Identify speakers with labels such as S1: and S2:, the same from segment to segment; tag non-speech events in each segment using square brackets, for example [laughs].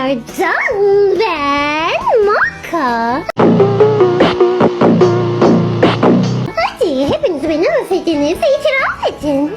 S1: Mercan ben Maka. Hadi hepiniz beni özlediniz itiraf edin.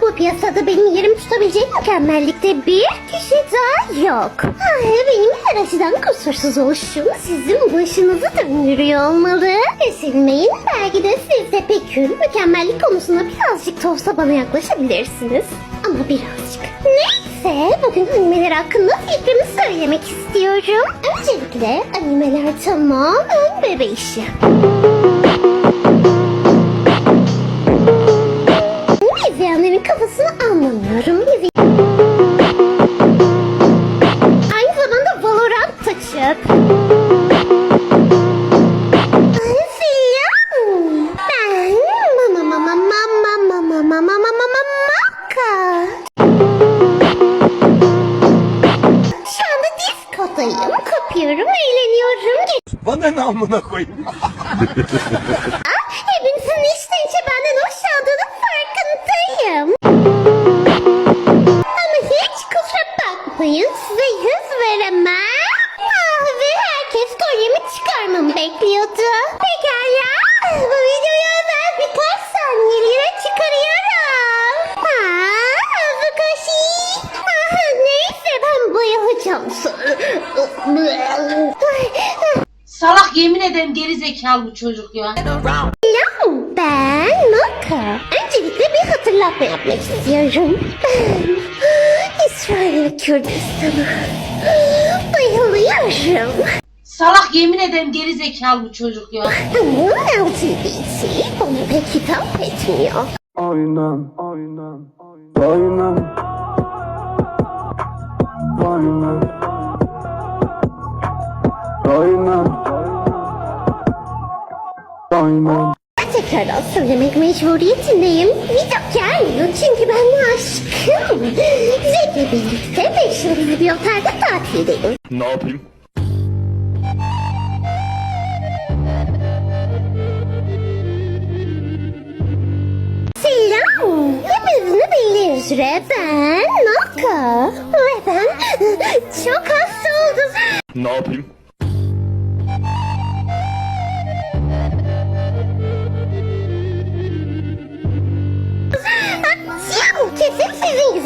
S1: Bu piyasada benim yerimi tutabilecek mükemmellikte bir kişi daha yok. Ay, benim her açıdan kusursuz oluşum sizin başınızı döndürüyor olmalı. Üzülmeyin belki de siz de pekül mükemmellik konusunda birazcık da bana yaklaşabilirsiniz. Ama birazcık. Ne? Neyse bugün animeler hakkında fikrimi söylemek istiyorum. Öncelikle animeler tamamen bebe. Kopuyorum, eğleniyorum.
S2: Bana ne amına koyayım?
S1: Hepinizin içten içe benden hoşlandığının farkındayım. Ama hiç kusura bakmayın size yüz veremem. Ah, ve herkes kolyemi çıkarmamı bekliyordu. Pekala
S3: Salak yemin ederim geri zekalı bu çocuk ya.
S1: Selam, ben Naka. Öncelikle bir hatırlatma yapmak istiyorum. Ben İsrail Kürdistan'a bayılıyorum.
S3: Salak yemin ederim geri zekalı bu çocuk ya.
S1: Ama LGBT bana pek hitap etmiyor.
S4: Aynen, aynen, aynen, aynen, aynen, aynen.
S1: Tekrardan söylemek mecburiyetindeyim. Video gelmiyor çünkü ben aşkım. Zevkle birlikte beş yıldızlı bir otelde tatildeyim.
S2: Ne yapayım?
S1: Selam. Hepinizin de bildiği üzere ben Naka. Ve ben [laughs] çok hasta oldum.
S2: Ne yapayım?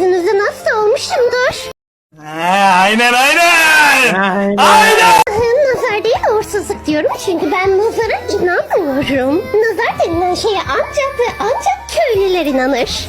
S1: Yüzünüzden hasta olmuşumdur.
S2: aynen aynen. Aynen.
S1: Nazar değil uğursuzluk diyorum çünkü ben nazara inanmıyorum. Nazar denilen şeye ancak ve ancak köylüler inanır.